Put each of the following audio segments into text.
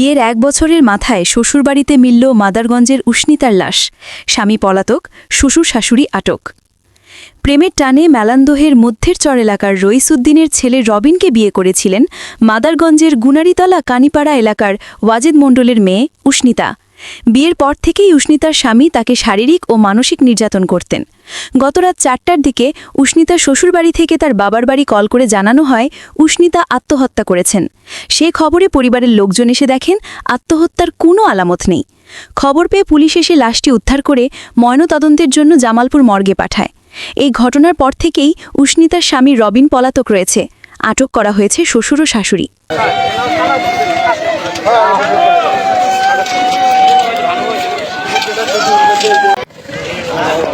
বিয়ের এক বছরের মাথায় শ্বশুরবাড়িতে মিলল মাদারগঞ্জের উষ্ণিতার লাশ। স্বামী পলাতক, শ্বশুর শাশুড়ি আটক। প্রেমের টানে মেলান্দহের মধ্যের চর এলাকার রইসুদ্দিনের ছেলে রবিনকে বিয়ে করেছিলেন মাদারগঞ্জের গুনারিতলা কানিপাড়া এলাকার ওয়াজেদ মণ্ডলের মেয়ে উষ্ণিতা। বিয়ের পর থেকেই উষ্ণিতার স্বামী তাকে শারীরিক ও মানসিক নির্যাতন করতেন। গতরাত চারটার দিকে উষ্ণিতার শ্বশুরবাড়ি থেকে তার বাবার বাড়ি কল করে জানানো হয় উষ্ণিতা আত্মহত্যা করেছেন। সে খবরে পরিবারের লোকজন এসে দেখেন, আত্মহত্যার কোনো আলামত নেই। খবর পেয়ে পুলিশ এসে লাশটি উদ্ধার করে ময়নতদন্তের জন্য জামালপুর মর্গে পাঠায়। এই ঘটনার পর থেকেই উষ্ণিতার স্বামী রবিন পলাতক রয়েছে। আটক করা হয়েছে শ্বশুর ও শাশুড়ি।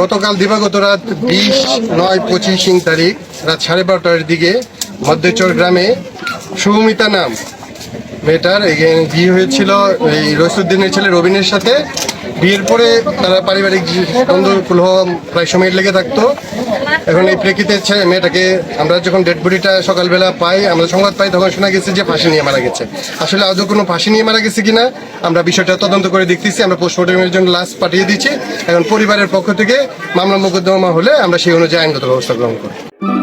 গতকাল দিবাগত রাত বিশ নয় পঁচিশ তারিখ, রাত সাড়ে বারোটার দিকে মধ্যচর গ্রামে সুমিতা নাম, মেয়েটার বিয়ে হয়েছিল, এই রসুদ্দিনের ছেলে রবিনের সাথে। বিয়ের পরে তারা পারিবারিক দ্বন্দ্ব কুলহ প্রায় সময় লেগে থাকতো। এখন এই প্রেক্ষিতে ছে- মেয়েটাকে আমরা যখন ডেড বডিটা সকালবেলা পাই, আমরা সংবাদ পাই, তখন শোনা গেছে যে ফাঁসি নিয়ে মারা গেছে। আসলে আজও কোনো ফাঁসি নিয়ে মারা গেছে কিনা, আমরা বিষয়টা তদন্ত করে দেখতেছি। আমরা পোস্টমর্টমের জন্য লাশ পাঠিয়ে দিচ্ছি এখন পরিবারের পক্ষ থেকে মামলা মোকদ্দমা হলে আমরা সেই অনুযায়ী আইনগত ব্যবস্থা গ্রহণ করি